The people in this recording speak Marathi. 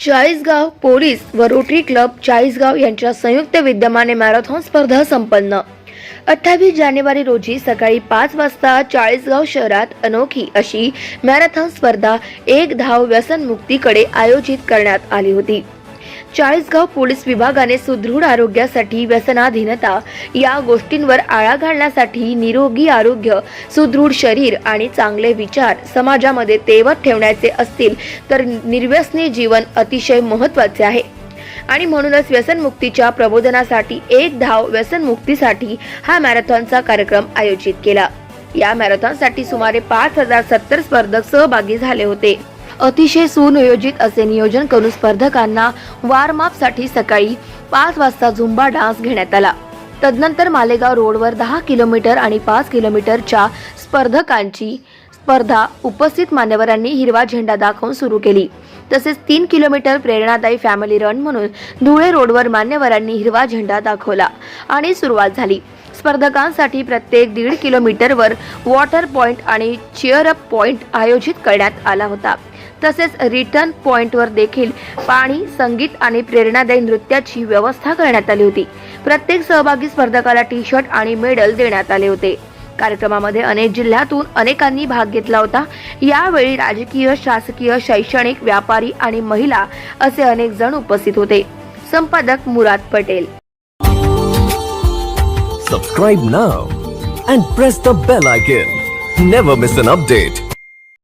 चाळीसगाव पोलीस व रोटरी क्लब चाळीसगाव यांच्या संयुक्त विद्यमाने मॅरेथॉन स्पर्धा संपन्न. अठ्ठावीस जानेवारी रोजी सकाळी पाच वाजता चाळीसगाव शहरात अनोखी अशी मॅरेथॉन स्पर्धा एक धाव व्यसनमुक्तीकडे आयोजित करण्यात आली होती. चाळीसगाव पोलीस विभागाने सुदृढ आरोग्यासाठी व्यसनाधीनता या गोष्टींवर आळा घालण्यासाठी निरोगी आरोग्य सुदृढ शरीर आणि चांगले विचार समाजामध्ये तेवत ठेवण्याचे असतील तर निर्व्यसनी जीवन अतिशय महत्त्वाचे आहे. आणि म्हणूनच व्यसनमुक्तीच्या प्रबोधनासाठी एक धाव व्यसनमुक्तीसाठी हा मॅरेथॉनचा कार्यक्रम आयोजित केला. या मॅरेथॉनसाठी सुमारे पाच हजार सत्तर स्पर्धक सहभागी झाले होते. अतिशय सुनियोजित असे नियोजन करून स्पर्धकांना वारमापसाठी सकाळी पाच वाजता झुंबा डान्स घेण्यात आला. तदनंतर मालेगाव रोडवर दहा किलोमीटर आणि पाच किलोमीटरच्या स्पर्धकांची स्पर्धा उपस्थित मान्यवरांनी हिरवा झेंडा दाखवून सुरू केली. तसेच तीन किलोमीटर प्रेरणादायी फॅमिली रन म्हणून धुळे रोडवर मान्यवरांनी हिरवा झेंडा दाखवला आणि सुरुवात झाली. स्पर्धकांसाठी प्रत्येक दीड किलोमीटरवर वॉटर पॉइंट आणि चेअरअप पॉइंट आयोजित करण्यात आला होता. तसेच रिटर्न पॉइंटवर देखील पाणी संगीत आणि प्रेरणादायी नृत्याची व्यवस्था करण्यात आली होती. प्रत्येक सहभागी स्पर्धकाला टी शर्ट आणि मेडल देण्यात आले होते. कार्यक्रमामध्ये अनेक जिल्ह्यातून अनेकांनी भाग घेतला होता. यावेळी राजकीय शासकीय शैक्षणिक व्यापारी आणि महिला असे अनेक जण उपस्थित होते. संपादक Murad Patel. Subscribe now and press the bell icon never miss an update